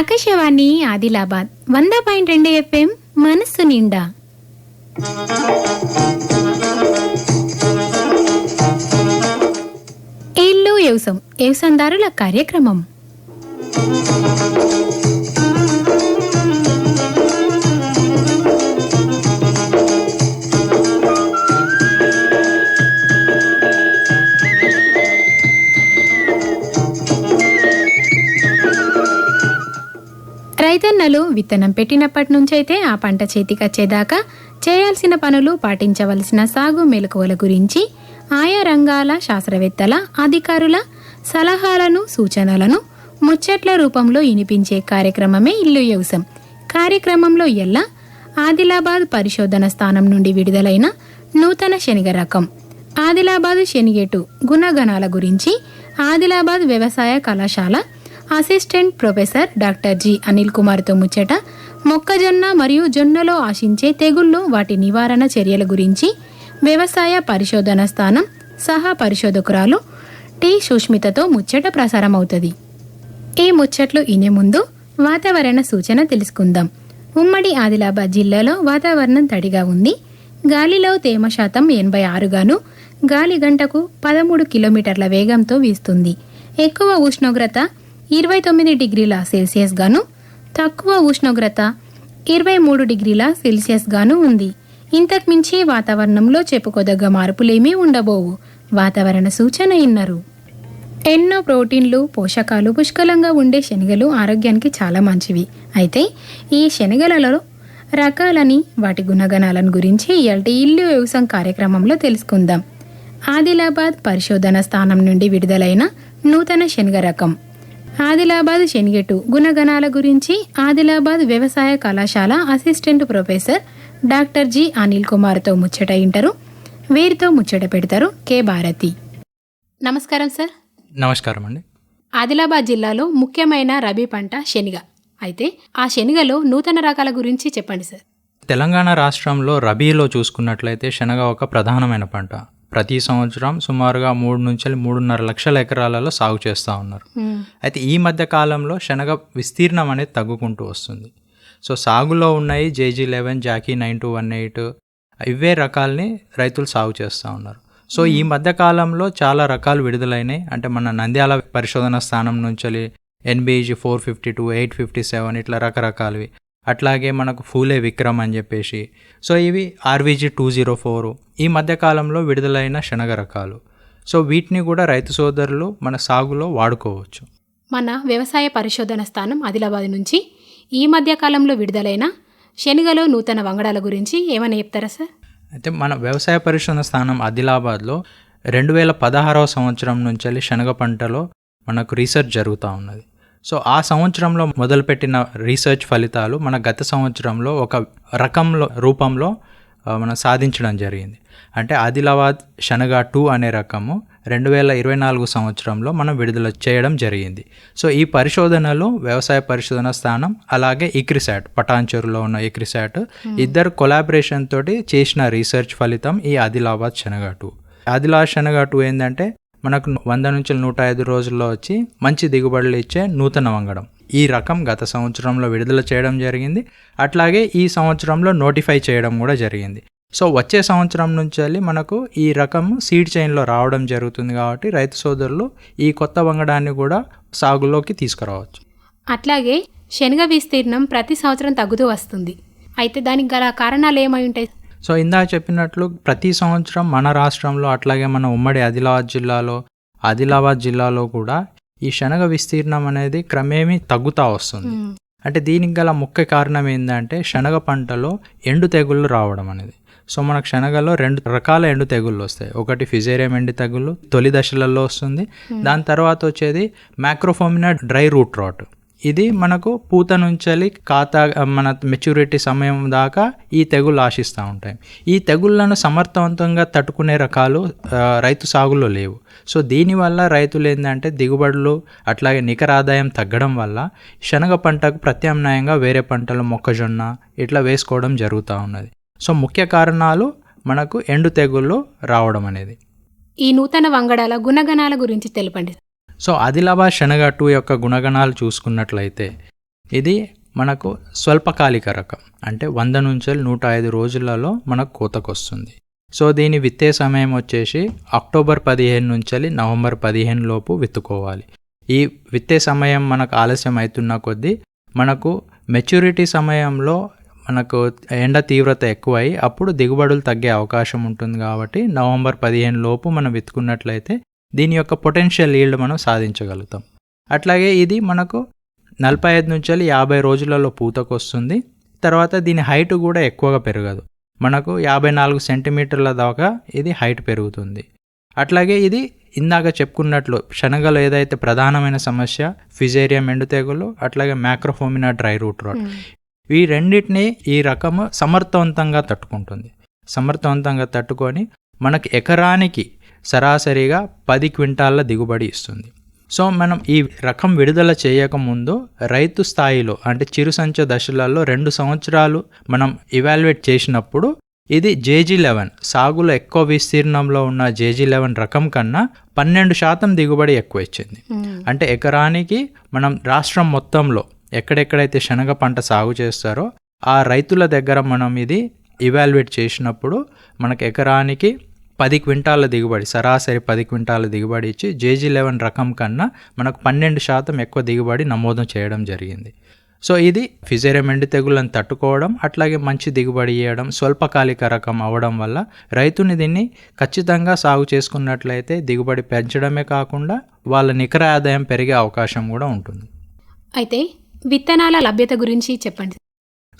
ఆకాశవాణి ఆదిలాబాద్ వంద పాయింట్ రెండు ఎఫ్ఎం మనస్సు నిండా. ఏళ్ళు వ్యవసం వ్యవసందారుల కార్యక్రమం. రైతన్నలు విత్తనం పెట్టినప్పటి నుంచైతే ఆ పంట చేతికొచ్చేదాకా చేయాల్సిన పనులు పాటించవలసిన సాగు మెలకువల గురించి ఆయా రంగాల శాస్త్రవేత్తల అధికారుల సలహాలను సూచనలను ముచ్చట్ల రూపంలో వినిపించే కార్యక్రమమే ఇల్లు వ్యవసం కార్యక్రమంలో ఎల్లా ఆదిలాబాద్ పరిశోధన స్థానం నుండి విడుదలైన నూతన శనిగ రకం. ఆదిలాబాద్ శనిగేటు గుణగణాల గురించి ఆదిలాబాద్ వ్యవసాయ కళాశాల assistant professor doctor G Anil కుమార్తో ముచ్చట మొక్కజొన్న మరియు జొన్నలో ఆశించే తెగుళ్ళు వాటి నివారణ చర్యల గురించి వ్యవసాయ పరిశోధన స్థానం సహా పరిశోధకురాలు టి సుష్మితతో ముచ్చట ప్రసారమవుతుంది. ఈ ముచ్చట్లు ఇనే ముందు వాతావరణ సూచన తెలుసుకుందాం. ఉమ్మడి ఆదిలాబాద్ జిల్లాలో వాతావరణం తడిగా ఉంది. గాలిలో తేమ శాతం ఎనభై ఆరుగాను గాలి గంటకు పదమూడు కిలోమీటర్ల వేగంతో వీస్తుంది. ఎక్కువ ఉష్ణోగ్రత ఇరవై తొమ్మిది డిగ్రీల సెల్సియస్ గాను తక్కువ ఉష్ణోగ్రత ఇరవై మూడు డిగ్రీల సెల్సియస్ గాను ఉంది. ఇంతకుమించి వాతావరణంలో చెప్పుకోదగ్గ మార్పులేమీ ఉండబోవు వాతావరణ సూచన ఇన్నారు. ఎన్నో ప్రోటీన్లు పోషకాలు పుష్కలంగా ఉండే శనగలు ఆరోగ్యానికి చాలా మంచివి. అయితే ఈ శనగలలో రకాలని వాటి గుణగణాలను గురించి ఇయాల్టి ఇల్లు వ్యవసాయం కార్యక్రమంలో తెలుసుకుందాం. ఆదిలాబాద్ పరిశోధన స్థానం నుండి విడుదలైన నూతన శనగ రకం. ఆదిలాబాద్ శనిగెటు గుణగణాల గురించి ఆదిలాబాద్ వ్యవసాయ కళాశాల assistant professor doctor G Anil కుమార్తో ముచ్చట ఇంటారు. వీరితో ముచ్చట పెడతారు కె భారతి. నమస్కారం సార్. నమస్కారం అండి. ఆదిలాబాద్ జిల్లాలో ముఖ్యమైన రబీ పంట శనగ. అయితే ఆ శనగలో నూతన రకాల గురించి చెప్పండి సార్. తెలంగాణ రాష్ట్రంలో రబీలో చూసుకున్నట్లయితే శనగ ఒక ప్రధానమైన పంట. ప్రతి సంవత్సరం సుమారుగా మూడు నుంచి మూడున్నర లక్షల ఎకరాలలో సాగు చేస్తూ ఉన్నారు. అయితే ఈ మధ్య కాలంలో శనగ విస్తీర్ణం అనేది తగ్గుకుంటూ వస్తుంది. సో సాగులో ఉన్నాయి JG eleven Jaki nine two one eight ఇవే రకాల్ని రైతులు సాగు చేస్తూ ఉన్నారు. సో ఈ మధ్య కాలంలో చాలా రకాలు విడుదలైనాయి. అంటే మన నంద్యాల పరిశోధన స్థానం నుంచి NBG four fifty two eight fifty seven ఇట్లా రకరకాలవి. అట్లాగే మనకు ఫూలే విక్రమ్ అని చెప్పేసి. సో ఇవి ఆర్వీజీ టూ జీరో ఫోర్. ఈ మధ్య కాలంలో విడుదలైన శనగ రకాలు. సో వీటిని కూడా రైతు సోదరులు మన సాగులో వాడుకోవచ్చు. మన వ్యవసాయ పరిశోధన స్థానం ఆదిలాబాద్ నుంచి ఈ మధ్య కాలంలో విడుదలైన శనగలో నూతన వంగడాల గురించి ఏమైనా చెప్తారా సార్? అయితే మన వ్యవసాయ పరిశోధన స్థానం ఆదిలాబాద్లో రెండు వేల పదహారవ సంవత్సరం నుంచి శనగ పంటలో మనకు రీసెర్చ్ జరుగుతూ ఉన్నది. సో ఆ సంవత్సరంలో మొదలుపెట్టిన రీసెర్చ్ ఫలితాలు మన గత సంవత్సరంలో ఒక రకంలో రూపంలో మనం సాధించడం జరిగింది. అంటే ఆదిలాబాద్ శనగ టూ అనే రకము రెండు వేల ఇరవై నాలుగు సంవత్సరంలో మనం విడుదల చేయడం జరిగింది. సో ఈ పరిశోధనలు వ్యవసాయ పరిశోధన స్థానం అలాగే ఇక్రిసాట్ పటాన్చెరులో ఉన్న ఇక్రిసాట్ ఇద్దరు కొలాబరేషన్ తోటి చేసిన రీసెర్చ్ ఫలితం ఈ ఆదిలాబాద్ శనగ టూ. ఆదిలాబాద్ శనగ టూ ఏంటంటే మనకు వంద నుంచి నూట ఐదు రోజుల్లో వచ్చి మంచి దిగుబడులు ఇచ్చే నూతన వంగడం. ఈ రకం గత సంవత్సరంలో విడుదల చేయడం జరిగింది. అట్లాగే ఈ సంవత్సరంలో నోటిఫై చేయడం కూడా జరిగింది. సో వచ్చే సంవత్సరం నుంచి వెళ్ళి మనకు ఈ రకం సీడ్ చైన్లో రావడం జరుగుతుంది కాబట్టి రైతు సోదరులు ఈ కొత్త వంగడాన్ని కూడా సాగులోకి తీసుకురావచ్చు. అట్లాగే శనగ విస్తీర్ణం ప్రతి సంవత్సరం తగ్గుతూ వస్తుంది. అయితే దానికి గల కారణాలు ఏమై ఉంటాయి? సో ఇందాక చెప్పినట్లు ప్రతి సంవత్సరం మన రాష్ట్రంలో అట్లాగే మన ఉమ్మడి ఆదిలాబాద్ జిల్లాలో ఆదిలాబాద్ జిల్లాలో కూడా ఈ శనగ విస్తీర్ణం అనేది క్రమేమీ తగ్గుతూ వస్తుంది. అంటే దీనికి గల ముఖ్య కారణం ఏంటంటే శనగ పంటలో ఎండు తెగుళ్ళు రావడం అనేది. సో మనకు శనగలో రెండు రకాల ఎండు తెగుళ్ళు వస్తాయి. ఒకటి ఫిజేరియం ఎండు తెగుళ్ళు తొలి దశలలో వస్తుంది. దాని తర్వాత వచ్చేది మ్యాక్రోఫోమినా డ్రై రూట్ రాట్ ఇది మనకు పూత నుంచి ఖాతా మన మెచ్యూరిటీ సమయం దాకా ఈ తెగుళ్ళు ఆశిస్తూ ఉంటాయి. ఈ తెగుళ్ళను సమర్థవంతంగా తట్టుకునే రకాలు రైతు సాగులో లేవు. సో దీనివల్ల రైతులు ఏంటంటే దిగుబడులు అట్లాగే నికర ఆదాయం తగ్గడం వల్ల శనగ పంటకు ప్రత్యామ్నాయంగా వేరే పంటలు మొక్కజొన్న ఇట్లా వేసుకోవడం జరుగుతూ ఉన్నది. సో ముఖ్య కారణాలు మనకు ఎండు తెగుళ్ళు రావడం అనేది. ఈ నూతన వంగడాల గుణగణాల గురించి తెలపండి. సో ఆదిలాబాద్ శనగ టూ యొక్క గుణగణాలు చూసుకున్నట్లయితే ఇది మనకు స్వల్పకాలిక రకం. అంటే వంద నుంచి నూట ఐదు రోజులలో మనకు కోతకొస్తుంది. సో దీని విత్తే సమయం వచ్చేసి అక్టోబర్ పదిహేను నుంచి నవంబర్ పదిహేను లోపు విత్తుకోవాలి. ఈ విత్తే సమయం మనకు ఆలస్యం అవుతున్న కొద్దీ మనకు మెచ్యూరిటీ సమయంలో మనకు ఎండ తీవ్రత ఎక్కువై అప్పుడు దిగుబడులు తగ్గే అవకాశం ఉంటుంది కాబట్టి నవంబర్ పదిహేను లోపు మనం విత్తుకున్నట్లయితే దీని యొక్క పొటెన్షియల్ ఈల్డ్ మనం సాధించగలుగుతాం. అట్లాగే ఇది మనకు నలభై ఐదు నుంచి యాభై రోజులలో పూతకు వస్తుంది తర్వాత దీని హైట్ కూడా ఎక్కువగా పెరగదు. మనకు యాభై నాలుగు సెంటీమీటర్ల దాకా ఇది హైట్ పెరుగుతుంది. అట్లాగే ఇది ఇందాక చెప్పుకున్నట్లు శనగలు ఏదైతే ప్రధానమైన సమస్య ఫిజేరియం ఎండు తెగులు అట్లాగే మ్యాక్రోఫోమినా డ్రై రూట్ రాట్ ఈ రెండింటిని ఈ రకము సమర్థవంతంగా తట్టుకుంటుంది. సమర్థవంతంగా తట్టుకొని మనకి ఎకరానికి సరాసరిగా పది క్వింటాళ్ళ దిగుబడి ఇస్తుంది. సో మనం ఈ రకం విడుదల చేయకముందు రైతు స్థాయిలో అంటే చిరుసంచ దశలలో రెండు సంవత్సరాలు మనం ఇవాల్యుయేట్ చేసినప్పుడు ఇది జేజీ లెవెన్ సాగులో ఎక్కువ విస్తీర్ణంలో ఉన్న జేజీ లెవెన్ రకం కన్నా పన్నెండు శాతం దిగుబడి ఎక్కువ ఇచ్చింది. అంటే ఎకరానికి మనం రాష్ట్రం మొత్తంలో ఎక్కడెక్కడైతే శనగ పంట సాగు చేస్తారో ఆ రైతుల దగ్గర మనం ఇది ఇవాల్యుయేట్ చేసినప్పుడు మనకు ఎకరానికి పది క్వింటాల దిగుబడి సరాసరి పది క్వింటాల దిగుబడి ఇచ్చి జేజీ లెవెన్ రకం కన్నా మనకు పన్నెండు శాతం ఎక్కువ దిగుబడి నమోదు చేయడం జరిగింది. సో ఇది ఫిజేరియం తెగుళ్ళను తెగులను తట్టుకోవడం అట్లాగే మంచి దిగుబడి ఇవ్వడం స్వల్పకాలిక రకం అవ్వడం వల్ల రైతుని దీన్ని ఖచ్చితంగా సాగు చేసుకున్నట్లయితే దిగుబడి పెంచడమే కాకుండా వాళ్ళ నికర ఆదాయం పెరిగే అవకాశం కూడా ఉంటుంది. అయితే విత్తనాల లభ్యత గురించి చెప్పండి.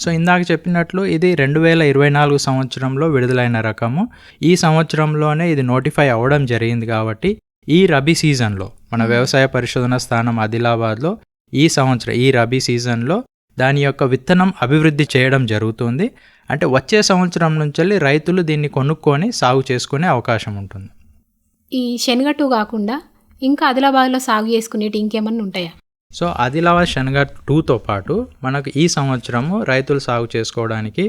సో ఇందాక చెప్పినట్లు ఇది రెండు వేల ఇరవై నాలుగు సంవత్సరంలో విడుదలైన రకము. ఈ సంవత్సరంలోనే ఇది నోటిఫై అవ్వడం జరిగింది కాబట్టి ఈ రబీ సీజన్లో మన వ్యవసాయ పరిశోధన స్థానం ఆదిలాబాద్లో ఈ సంవత్సరం ఈ రబీ సీజన్లో దాని యొక్క విత్తనం అభివృద్ధి చేయడం జరుగుతుంది. అంటే వచ్చే సంవత్సరం నుంచి రైతులు దీన్ని కొనుక్కొని సాగు చేసుకునే అవకాశం ఉంటుంది. ఈ శనగట్టు కాకుండా ఇంకా ఆదిలాబాద్లో సాగు చేసుకునేటి ఇంకేమన్నా ఉంటాయా? సో ఆదిలాబాద్ శనగ టూతో పాటు మనకు ఈ సంవత్సరము రైతులు సాగు చేసుకోవడానికి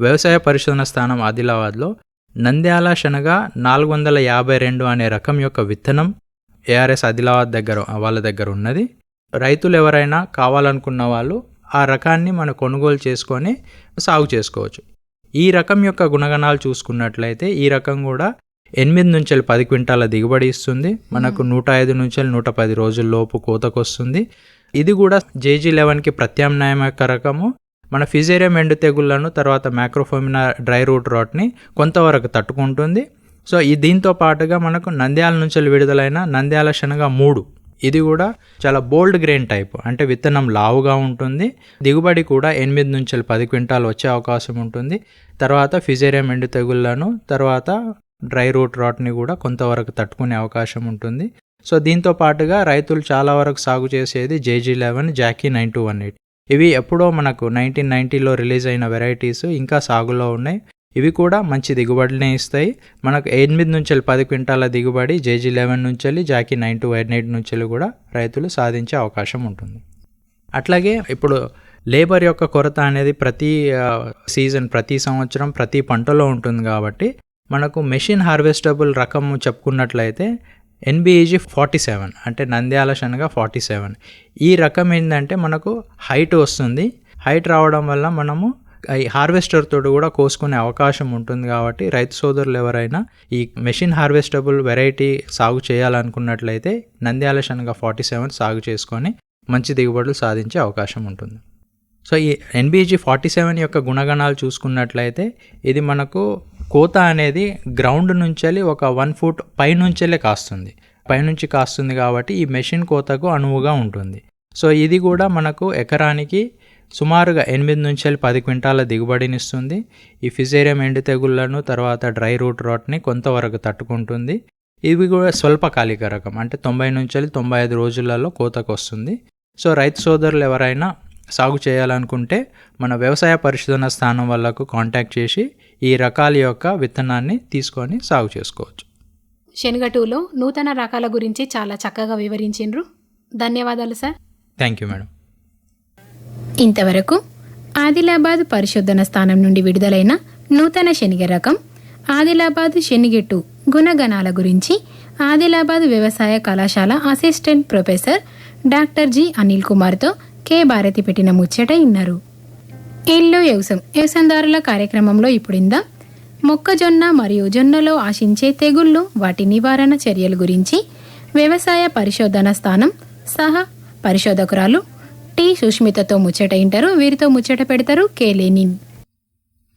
వ్యవసాయ పరిశోధన స్థానం ఆదిలాబాద్లో నంద్యాల శనగ నాలుగు వందల యాభై రెండు అనే రకం యొక్క విత్తనం ఏఆర్ఎస్ ఆదిలాబాద్ దగ్గర వాళ్ళ దగ్గర ఉన్నది. రైతులు ఎవరైనా కావాలనుకున్న వాళ్ళు ఆ రకాన్ని మనం కొనుగోలు చేసుకొని సాగు చేసుకోవచ్చు. ఈ రకం యొక్క గుణగణాలు చూసుకున్నట్లయితే ఈ రకం కూడా ఎనిమిది నుంచి పది క్వింటాల దిగుబడి ఇస్తుంది. మనకు నూట ఐదు నుంచి నూట పది రోజుల లోపు కోతకు వస్తుంది ఇది కూడా జేజీ లెవెన్కి ప్రత్యామ్నాయం యొక్క రకము. మన ఫిజేరియం ఎండు తెగుళ్ళను తర్వాత మ్యాక్రోఫోమినా డ్రై రూట్ రాట్ని కొంతవరకు తట్టుకుంటుంది. సో ఈ దీంతో పాటుగా మనకు నంద్యాల నుంచి విడుదలైన నంద్యాల శనగ మూడు. ఇది కూడా చాలా బోల్డ్ గ్రెయిన్ టైప్ అంటే విత్తనం లావుగా ఉంటుంది. దిగుబడి కూడా ఎనిమిది నుంచి పది క్వింటాలు వచ్చే అవకాశం ఉంటుంది. తర్వాత ఫిజేరియం ఎండు తెగుళ్ళను తర్వాత డ్రై రూట్ రాట్ని కూడా కొంతవరకు తట్టుకునే అవకాశం ఉంటుంది. సో దీంతో పాటుగా రైతులు చాలా వరకు సాగు చేసేది JG eleven Jackie nine two one eight. ఇవి ఎప్పుడో మనకు నైన్టీన్ నైంటీలో రిలీజ్ అయిన వెరైటీస్ ఇంకా సాగులో ఉన్నాయి. ఇవి కూడా మంచి దిగుబడినే ఇస్తాయి. మనకు ఎనిమిది నుంచి పది క్వింటాల దిగుబడి జేజీ లెవెన్ నుంచి Jaki nine two one eight నుంచి కూడా రైతులు సాధించే అవకాశం ఉంటుంది. అట్లాగే ఇప్పుడు లేబర్ యొక్క కొరత అనేది ప్రతి సీజన్ ప్రతి సంవత్సరం ప్రతి పంటలో ఉంటుంది కాబట్టి మనకు మెషిన్ హార్వెస్టబుల్ రకము చెప్పుకున్నట్లయితే ఎన్బిఈజీ ఫార్టీ సెవెన్ అంటే నంద్యాల శనగ ఫార్టీ సెవెన్. ఈ రకం ఏంటంటే మనకు హైట్ వస్తుంది. హైట్ రావడం వల్ల మనము ఈ హార్వెస్టర్ తోటి కూడా కోసుకునే అవకాశం ఉంటుంది కాబట్టి రైతు సోదరులు ఎవరైనా ఈ మెషిన్ హార్వెస్టబుల్ వెరైటీ సాగు చేయాలనుకున్నట్లయితే నంద్యాల శనగ ఫార్టీ సెవెన్ సాగు చేసుకొని మంచి దిగుబడులు సాధించే అవకాశం ఉంటుంది. సో ఈ ఎన్బిజీ ఫార్టీ సెవెన్ యొక్క గుణగణాలు చూసుకున్నట్లయితే ఇది మనకు కోత అనేది గ్రౌండ్ నుంచి ఒక వన్ ఫుట్ పైనుంచెలే కాస్తుంది. పైనుంచి కాస్తుంది కాబట్టి ఈ మెషిన్ కోతకు అనువుగా ఉంటుంది. సో ఇది కూడా మనకు ఎకరానికి సుమారుగా ఎనిమిది నుంచి పది క్వింటాల దిగుబడినిస్తుంది. ఈ ఫిజేరియం ఎండు తెగుళ్ళను తర్వాత డ్రై రూట్ రాట్ని కొంతవరకు తట్టుకుంటుంది. ఇవి కూడా స్వల్పకాలిక రకం అంటే తొంభై నుంచి తొంభై ఐదు రోజులలో కోతకు వస్తుంది సో రైతు సోదరులు ఎవరైనా సాగు చేయాలనుకుంటే మన వ్యవసాయ పరిశోధన స్థానం వాళ్ళకు కాంటాక్ట్ చేసి ఈ రకాల యొక్క విత్తనాన్ని తీసుకొని సాగు చేసుకోవచ్చు. శనగటూలో నూతన రకాల గురించి చాలా చక్కగా వివరించిండ్రు. ధన్యవాదాలు సార్. థ్యాంక్ యూ మేడం ఇంతవరకు ఆదిలాబాద్ పరిశోధన స్థానం నుండి విడుదలైన నూతన శనిగ రకం ఆదిలాబాద్ శనిగెట్టు గుణగణాల గురించి ఆదిలాబాద్ వ్యవసాయ కళాశాల assistant professor doctor G Anil కుమార్తో కె. భారతి పెట్టిన ముచ్చట ఇన్నారు. ఇల్లు వ్యవసాయం వ్యవసాయదారుల కార్యక్రమంలో ఇప్పుడిందా మొక్కజొన్న మరియు జొన్నలో ఆశించే తెగుళ్ళు వాటి నివారణ చర్యల గురించి వ్యవసాయ పరిశోధన స్థానం సహా పరిశోధకురాలు టి సుష్మితతో ముచ్చట ఇంటారు. వీరితో ముచ్చట పెడతారు కే లెనిన్.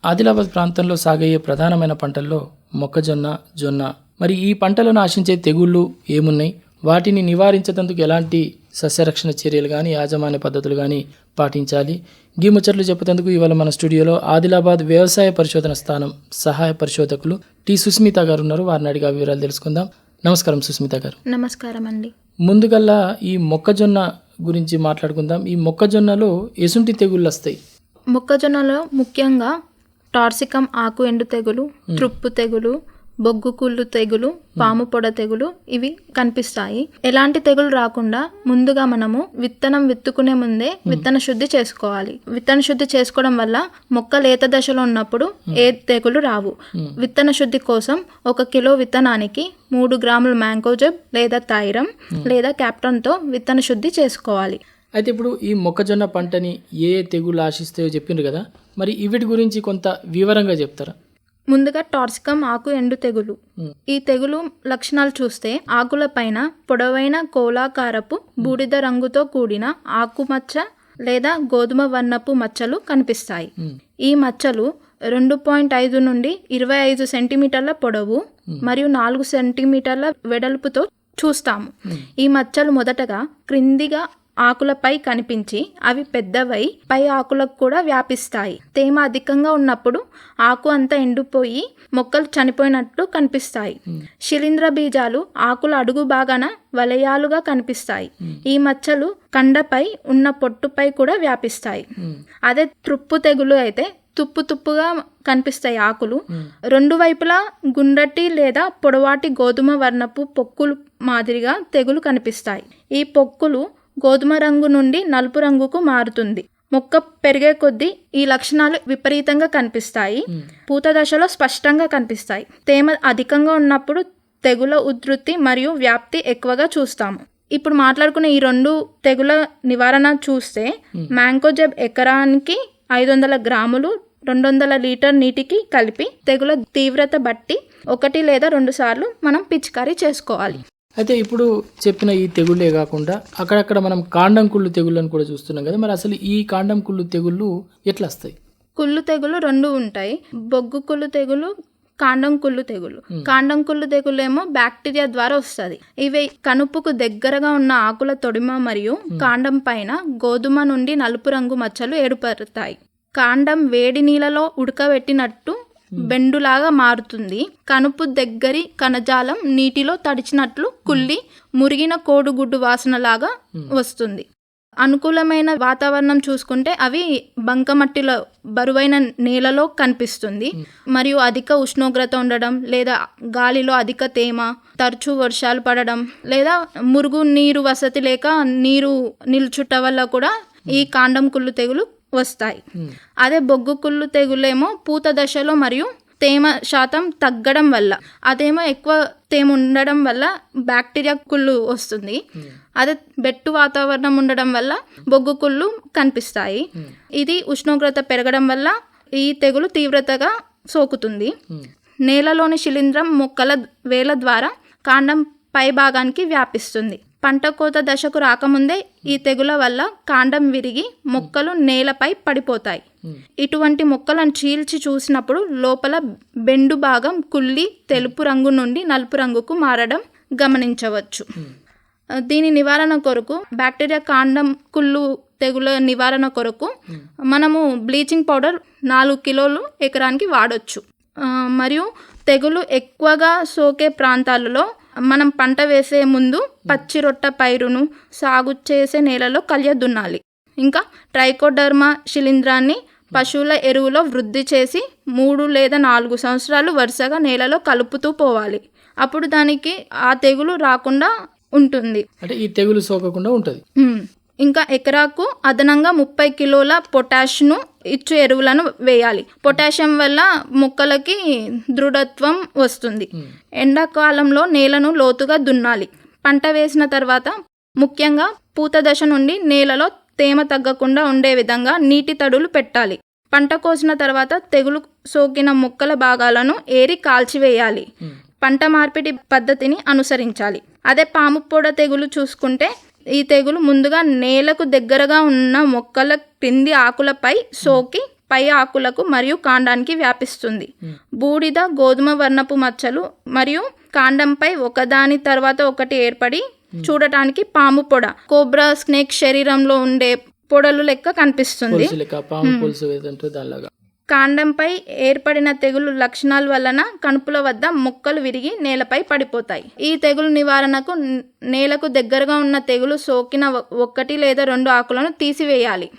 ఆదిలాబాద్ ప్రాంతంలో సాగయ్యే ప్రధానమైన పంటల్లో మొక్కజొన్న జొన్న మరి ఈ పంటలను ఆశించే తెగుళ్ళు ఏమున్నాయి? వాటిని నివారించేందుకు ఎలాంటి సస్యరక్షణ చర్యలు కానీ యాజమాన్య పద్ధతులు కానీ పాటించాలి. గీ ముచ్చట్లు చెప్పేందుకు ఇవాళ మన స్టూడియోలో ఆదిలాబాద్ వ్యవసాయ పరిశోధన స్థానం సహాయ పరిశోధకులు టి సుస్మిత గారు ఉన్నారు. వారిని అడిగా వివరాలు తెలుసుకుందాం. నమస్కారం సుస్మిత గారు. నమస్కారం అండి. ముందుగల్లా ఈ మొక్కజొన్న గురించి మాట్లాడుకుందాం. ఈ మొక్కజొన్నలో ఎసుంటి తెగుళ్ళు వస్తాయి. మొక్కజొన్నలో ముఖ్యంగా టార్సికం ఆకు ఎండు తెగులు త్రుప్పు తెగులు బొగ్గు కుళ్ళు తెగులు పాము పొడ తెగులు ఇవి కనిపిస్తాయి. ఎలాంటి తెగులు రాకుండా ముందుగా మనము విత్తనం విత్తుకునే ముందే విత్తన శుద్ధి చేసుకోవాలి. విత్తన శుద్ధి చేసుకోవడం వల్ల మొక్క లేత దశలో ఉన్నప్పుడు ఏ తెగులు రావు. విత్తన శుద్ధి కోసం ఒక కిలో విత్తనానికి మూడు గ్రాముల మ్యాంగోజబ్ లేదా థైరం లేదా క్యాప్టన్తో విత్తన శుద్ధి చేసుకోవాలి. అయితే ఇప్పుడు ఈ మొక్కజొన్న పంటని ఏ తెగులు ఆశిస్తాయో చెప్పిండ్రు కదా? మరి వీటి గురించి కొంత వివరంగా చెప్తారా? ముందుగా టార్సికం ఆకు ఎండు తెగులు. ఈ తెగులు లక్షణాలు చూస్తే ఆకుల పైన పొడవైన కోలాకారపు బూడిద రంగుతో కూడిన ఆకుమచ్చ లేదా గోధుమ వర్ణపు మచ్చలు కనిపిస్తాయి. ఈ మచ్చలు రెండు పాయింట్ ఐదు నుండి ఇరవై ఐదు సెంటీమీటర్ల పొడవు మరియు నాలుగు సెంటీమీటర్ల వెడల్పుతో చూస్తాము. ఈ మచ్చలు మొదటగా క్రిందిగా ఆకులపై కనిపించి అవి పెద్దవై పై ఆకులకు కూడా వ్యాపిస్తాయి. తేమ అధికంగా ఉన్నప్పుడు ఆకు అంతా ఎండిపోయి మొక్కలు చనిపోయినట్లు కనిపిస్తాయి. శిలీంద్ర బీజాలు ఆకుల అడుగు భాగాన వలయాలుగా కనిపిస్తాయి. ఈ మచ్చలు కండపై ఉన్న పొట్టుపై కూడా వ్యాపిస్తాయి. అదే త్రుప్పు తెగులు అయితే తుప్పు తుప్పుగా కనిపిస్తాయి ఆకులు. రెండు వైపులా గుండ్రటి లేదా పొడవాటి గోధుమ వర్ణపు పొక్కులు మాదిరిగా తెగులు కనిపిస్తాయి. ఈ పొక్కులు గోధుమ రంగు నుండి నలుపు రంగుకు మారుతుంది. మొక్క పెరిగే కొద్దీ ఈ లక్షణాలు విపరీతంగా కనిపిస్తాయి. పూత దశలో స్పష్టంగా కనిపిస్తాయి. తేమ అధికంగా ఉన్నప్పుడు తెగుల ఉధృతి మరియు వ్యాప్తి ఎక్కువగా చూస్తాము. ఇప్పుడు మాట్లాడుకునే ఈ రెండు తెగుల నివారణ చూస్తే మ్యాంకోజెబ్ ఎకరానికి ఐదు వందల గ్రాములు రెండు వందల లీటర్ నీటికి కలిపి తెగుల తీవ్రత బట్టి ఒకటి లేదా రెండు సార్లు మనం పిచికారీ చేసుకోవాలి. అయితే ఇప్పుడు చెప్పిన ఈ తెగుళ్ళే కాకుండా అక్కడక్కడ మనం కాండం కుళ్ళు తెగుళ్ళని కూడా చూస్తున్నాం కదా. మరి అసలు ఈ కాండం కుళ్ళు తెగుళ్ళు ఎట్లా వస్తాయి? కుళ్ళు తెగులు రెండు ఉంటాయి. బొగ్గు కుళ్ళు తెగులు కాండం కుళ్ళు తెగులు కాండం కుళ్ళు తెగులు ఏమో బ్యాక్టీరియా ద్వారా వస్తుంది. ఇవి కనుపుకు దగ్గరగా ఉన్న ఆకుల తొడిమ మరియు కాండం పైన గోధుమ నుండి నలుపు రంగు మచ్చలు ఏర్పడతాయి. కాండం వేడి నీళ్ళలో ఉడకబెట్టినట్టు బెండులాగా మారుతుంది. కనుపు దగ్గరి కణజాలం నీటిలో తడిచినట్లు కుళ్ళి మురిగిన కోడిగుడ్డు వాసనలాగా వస్తుంది. అనుకూలమైన వాతావరణం చూసుకుంటే అవి బంకమట్టిలో బరువైన నేలలో కనిపిస్తుంది. మరియు అధిక ఉష్ణోగ్రత ఉండడం లేదా గాలిలో అధిక తేమ తరచూ వర్షాలు పడడం లేదా మురుగు నీరు వసతి లేక నీరు నిల్చుట వల్ల కూడా ఈ కాండం కుళ్ళు తెగులు వస్తాయి. అదే బొగ్గు కుళ్ళు తెగులేమో పూత దశలో మరియు తేమ శాతం తగ్గడం వల్ల అదేమో ఎక్కువ తేమ ఉండడం వల్ల బ్యాక్టీరియా కుళ్ళు వస్తుంది. అదే బెట్టు వాతావరణం ఉండడం వల్ల బొగ్గు కుళ్ళు కనిపిస్తాయి. ఇది ఉష్ణోగ్రత పెరగడం వల్ల ఈ తెగులు తీవ్రతగా సోకుతుంది. నేలలోని శిలీంధ్రం మొక్కల వేల ద్వారా కాండం పై భాగానికి వ్యాపిస్తుంది. పంట కోత దశకు రాకముందే ఈ తెగుల వల్ల కాండం విరిగి మొక్కలు నేలపై పడిపోతాయి. ఇటువంటి మొక్కలను చీల్చి చూసినప్పుడు లోపల బెండు భాగం కుళ్ళి తెలుపు రంగు నుండి నలుపు రంగుకు మారడం గమనించవచ్చు. దీని నివారణ కొరకు బ్యాక్టీరియా కాండం కుళ్ళు తెగుల నివారణ కొరకు మనము బ్లీచింగ్ పౌడర్ నాలుగు కిలోలు ఎకరానికి వాడచ్చు. మరియు తెగులు ఎక్కువగా సోకే ప్రాంతాలలో మనం పంట వేసే ముందు పచ్చి రొట్ట పైరును సాగు చేసే నేలలో కలియ దున్నాలి ఇంకా ట్రైకోడర్మా శిలీంధ్రాన్ని పశువుల ఎరువులో వృద్ధి చేసి మూడు లేదా నాలుగు సంవత్సరాలు వరుసగా నేలలో కలుపుతూ పోవాలి. అప్పుడు దానికి ఆ తెగులు రాకుండా ఉంటుంది. అంటే ఈ తెగులు సోకకుండా ఉంటుంది. ఇంకా ఎకరాకు అదనంగా ముప్పై కిలోల పొటాష్ను ఇచ్చు ఎరువులను వేయాలి. పొటాషియం వల్ల మొక్కలకి దృఢత్వం వస్తుంది. ఎండాకాలంలో నేలను లోతుగా దున్నాలి. పంట వేసిన తర్వాత ముఖ్యంగా పూత దశ నుండి నేలలో తేమ తగ్గకుండా ఉండే విధంగా నీటి తడులు పెట్టాలి. పంట కోసిన తర్వాత తెగులు సోకిన మొక్కల భాగాలను ఏరి కాల్చివేయాలి. పంట మార్పిడి పద్ధతిని అనుసరించాలి. అదే పాము పొడ తెగులు చూసుకుంటే ఈ తెగులు ముందుగా నేలకు దగ్గరగా ఉన్న మొక్కల క్రింది ఆకులపై సోకి పై ఆకులకు మరియు కాండానికి వ్యాపిస్తుంది. బూడిద గోధుమ వర్ణపు మచ్చలు మరియు కాండంపై ఒకదాని తర్వాత ఒకటి ఏర్పడి చూడటానికి పాము పొడ కోబ్రా స్నేక్ శరీరంలో ఉండే పొడలు లెక్క కనిపిస్తుంది. కాండంపై ఏర్పడిన తెగులు లక్షణాల వలన కణుపుల వద్ద మొక్కలు విరిగి నేలపై పడిపోతాయి. ఈ తెగులు నివారణకు నేలకు దగ్గరగా ఉన్న తెగులు సోకిన ఒకటి లేదా రెండు ఆకులను తీసివేయాలి.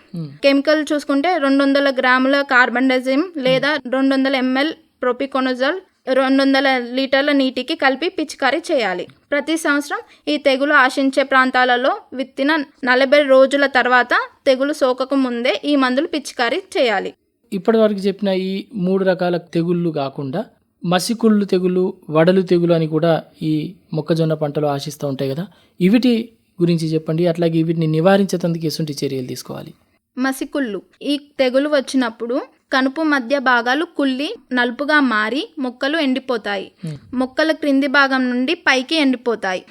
కెమికల్ చూసుకుంటే రెండు వందల గ్రాముల కార్బండజిమ్ లేదా రెండు వందల ఎంఎల్ ప్రొపికొనజల్ రెండు వందల లీటర్ల నీటికి కలిపి పిచికారీ చేయాలి. ప్రతి సంవత్సరం ఈ తెగులు ఆశించే ప్రాంతాలలో విత్తిన నలభై రోజుల తర్వాత తెగులు సోకకు ముందే ఈ మందులు పిచికారీ చేయాలి. ఇప్పటి వరకు చెప్పిన ఈ మూడు రకాల తెగుళ్ళు కాకుండా మసికుళ్ళు తెగులు వడలు తెగులు అని కూడా ఈ మొక్కజొన్న పంటలు ఆశిస్తూ ఉంటాయి కదా. ఇవిటి గురించి చెప్పండి. అట్లాగే వీటిని నివారించేందుకు ఎటువంటి చర్యలు తీసుకోవాలి? మసికుళ్ళు. ఈ తెగులు వచ్చినప్పుడు కనుపు మధ్య భాగాలు కుళ్ళి నలుపుగా మారి మొక్కలు ఎండిపోతాయి. మొక్కల క్రింది భాగం నుండి పైకి ఎండిపోతాయి.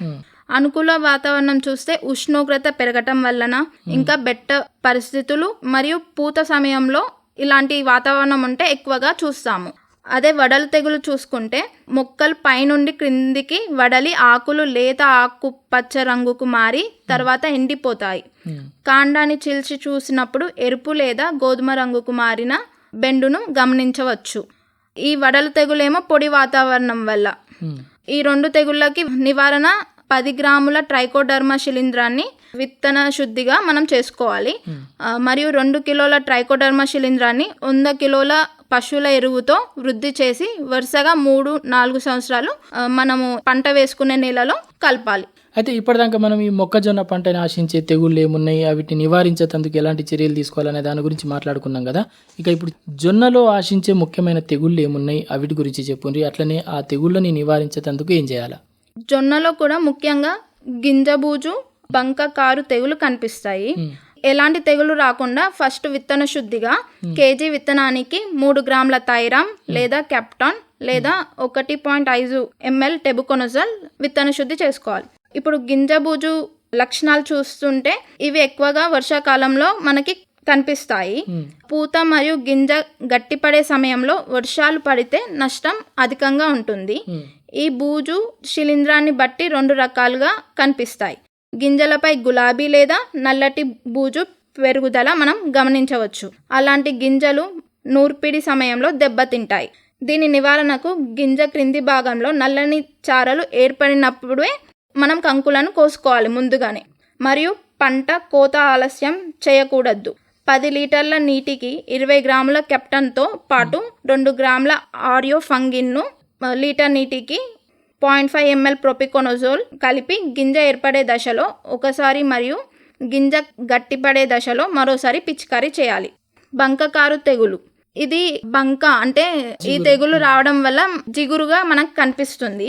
అనుకూల వాతావరణం చూస్తే ఉష్ణోగ్రత పెరగటం వలన ఇంకా బెట్ట పరిస్థితులు మరియు పూత సమయంలో ఇలాంటి వాతావరణం ఉంటే ఎక్కువగా చూస్తాము. అదే వడలు తెగులు చూసుకుంటే మొక్కలు పైనుండి క్రిందికి వడలి ఆకులు లేత ఆకు పచ్చ రంగుకు మారి తర్వాత ఎండిపోతాయి. కాండాన్ని చీల్చి చూసినప్పుడు ఎరుపు లేదా గోధుమ రంగుకు మారిన బెండును గమనించవచ్చు. ఈ వడలు తెగులేమో పొడి వాతావరణం వల్ల. ఈ రెండు తెగుళ్ళకి నివారణ పది గ్రాముల ట్రైకోడర్మా శిలీంధ్రాన్ని విత్తన శుద్ధిగా మనం చేసుకోవాలి. ఆ, మరియు రెండు కిలోల ట్రైకోడర్మా శిలీంధ్రాన్ని వంద కిలోల పశువుల ఎరువుతో వృద్ధి చేసి వరుసగా మూడు నాలుగు సంవత్సరాలు మనము పంట వేసుకునే నెలలో కలపాలి. అయితే ఇప్పటిదాకా మనం ఈ మొక్కజొన్న పంటని ఆశించే తెగుళ్ళు ఏమున్నాయి? వీటిని నివారించేందుకు ఎలాంటి చర్యలు తీసుకోవాలనే దాని గురించి మాట్లాడుకున్నాం కదా. ఇక ఇప్పుడు జొన్నలో ఆశించే ముఖ్యమైన తెగుళ్ళు ఏమున్నాయి? అవిటి గురించి చెప్పుండ్రి. అట్లనే ఆ తెగుళ్ళని నివారించేందుకు ఏం చేయాలా? జొన్నలో కూడా ముఖ్యంగా గింజబూజు బంక కారు తెగులు కనిపిస్తాయి. ఎలాంటి తెగులు రాకుండా ఫస్ట్ విత్తన శుద్ధిగా కేజీ విత్తనానికి మూడు గ్రాముల థైరామ్ లేదా కెప్టాన్ లేదా ఒకటి పాయింట్ ఐదు ఎంఎల్ టెబుకొనజల్ విత్తన శుద్ధి చేసుకోవాలి. ఇప్పుడు గింజబూజు లక్షణాలు చూస్తుంటే ఇవి ఎక్కువగా వర్షాకాలంలో మనకి కనిపిస్తాయి. పూత మరియు గింజ గట్టిపడే సమయంలో వర్షాలు పడితే నష్టం అధికంగా ఉంటుంది. ఈ బూజు శిలీంధ్రాన్ని బట్టి రెండు రకాలుగా కనిపిస్తాయి. గింజలపై గులాబీ లేదా నల్లటి బూజు పెరుగుదల మనం గమనించవచ్చు. అలాంటి గింజలు నూర్పిడి సమయంలో దెబ్బతింటాయి. దీని నివారణకు గింజ క్రింది భాగంలో నల్లని చారలు ఏర్పడినప్పుడే మనం కంకులను కోసుకోవాలి ముందుగానే. మరియు పంట కోత ఆలస్యం చేయకూడదు. పది లీటర్ల నీటికి ఇరవై గ్రాముల కెప్టన్తో పాటు రెండు గ్రాముల ఆరియో ఫంగిన్ను లీటర్ నీటికి పాయింట్ ఫైవ్ ఎంఎల్ ప్రొపికొనోజోల్ కలిపి గింజ ఏర్పడే దశలో ఒకసారి మరియు గింజ గట్టిపడే దశలో మరోసారి పిచికారీ చేయాలి. బంకకారు తెగులు. ఇది బంక అంటే ఈ తెగులు రావడం వల్ల జిగురుగా మనకు కనిపిస్తుంది.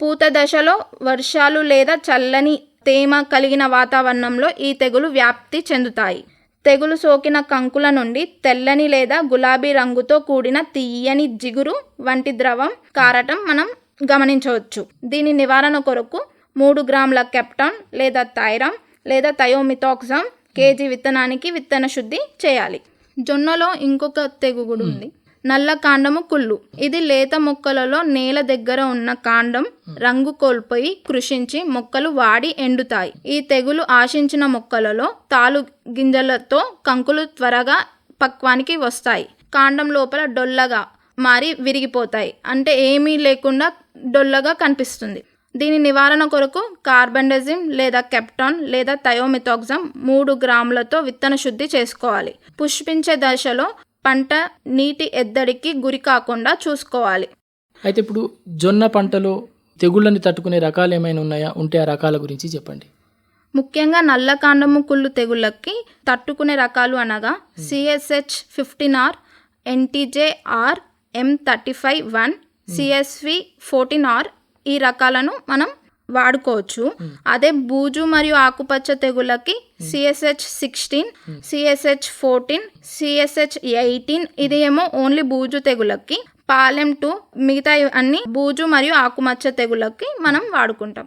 పూత దశలో వర్షాలు లేదా చల్లని తేమ కలిగిన వాతావరణంలో ఈ తెగులు వ్యాప్తి చెందుతాయి. తెగులు సోకిన కంకుల నుండి తెల్లని లేదా గులాబీ రంగుతో కూడిన తీయని జిగురు వంటి ద్రవం కారటం మనం గమనించవచ్చు. దీని నివారణ కొరకు మూడు గ్రాముల కెప్టాన్ లేదా థైరామ్ లేదా థయోమిథాక్సామ్ కేజీ విత్తనానికి విత్తన శుద్ధి చేయాలి. జొన్నలో ఇంకొక తెగుగుడు ఉంది. నల్ల కాండము కుళ్ళు. ఇది లేత మొక్కలలో నేల దగ్గర ఉన్న కాండం రంగు కోల్పోయి కృషించి మొక్కలు వాడి ఎండుతాయి. ఈ తెగులు ఆశించిన మొక్కలలో తాలు గింజలతో కంకులు త్వరగా పక్వానికి వస్తాయి. కాండం లోపల డొల్లగా మారి విరిగిపోతాయి. అంటే ఏమీ లేకుండా డొల్లగా కనిపిస్తుంది. దీని నివారణ కొరకు కార్బండజిమ్ లేదా కెప్టాన్ లేదా థయోమిథాక్సమ్ మూడు గ్రాములతో విత్తన శుద్ధి చేసుకోవాలి. పుష్పించే దశలో పంట నీటి ఎద్దడికి గురి కాకుండా చూసుకోవాలి. అయితే ఇప్పుడు జొన్న పంటలో తెగుళ్ళని తట్టుకునే రకాలు ఏమైనా ఉన్నాయా? ఉంటే ఆ రకాల గురించి చెప్పండి. ముఖ్యంగా నల్ల కాండము కుళ్ళు తెగుళ్ళకి తట్టుకునే రకాలు అనగా CSH fifteen R NTJ R M thirty five one CSV fourteen R ఈ రకాలను మనం వాడుకోవచ్చు. అదే బూజు మరియు ఆకుపచ్చ తెగులకి CSH sixteen CSH fourteen CSH eighteen ఇది ఏమో ఓన్లీ బూజు తెగులకి పాలెం టూ మిగతా అన్ని బూజు మరియు ఆకుమచ్చ తెగులకి మనం వాడుకుంటాం.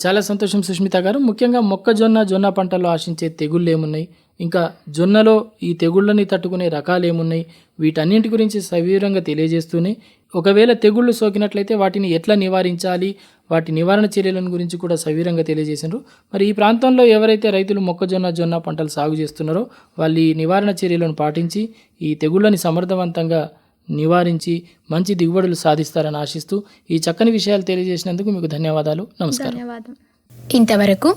చాలా సంతోషం సుష్మిత గారు. ముఖ్యంగా మొక్కజొన్న జొన్న పంటలో ఆశించే తెగుళ్ళు ఏమున్నాయి? ఇంకా జొన్నలో ఈ తెగుళ్ళని తట్టుకునే రకాలు ఏమున్నాయి? వీటన్నింటి గురించి సవివరంగా తెలియజేస్తూనే ఒకవేళ తెగుళ్ళు సోకినట్లయితే వాటిని ఎట్లా నివారించాలి? వాటి నివారణ చర్యలను గురించి కూడా సవివరంగా తెలియజేశారు మరి ఈ ప్రాంతంలో ఎవరైతే రైతులు మొక్కజొన్న జొన్న పంటలు సాగు చేస్తున్నారో వాళ్ళు ఈ నివారణ చర్యలను పాటించి ఈ తెగుళ్ళని సమర్థవంతంగా నివారించి మంచి దిగుబడులు సాధిస్తారని ఆశిస్తూ ఈ చక్కని విషయాలు తెలియజేసినందుకు మీకు ధన్యవాదాలు. నమస్కారం. ఇంతవరకు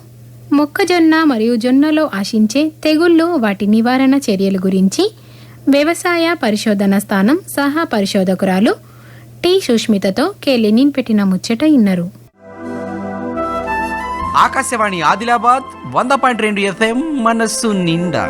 మొక్కజొన్న మరియు జొన్నలో ఆశించే తెగుళ్ళు వాటి నివారణ చర్యల గురించి వ్యవసాయ పరిశోధన స్థానం సహా పరిశోధకురాలు టి సుష్మితతో కె లెనిన్ పెట్టిన ముచ్చట ఇన్నరు. ఆకాశవాణి ఆదిలాబాద్ వంద పాయింట్ రెండు ఎఫ్ఎం మనస్సు నిండా.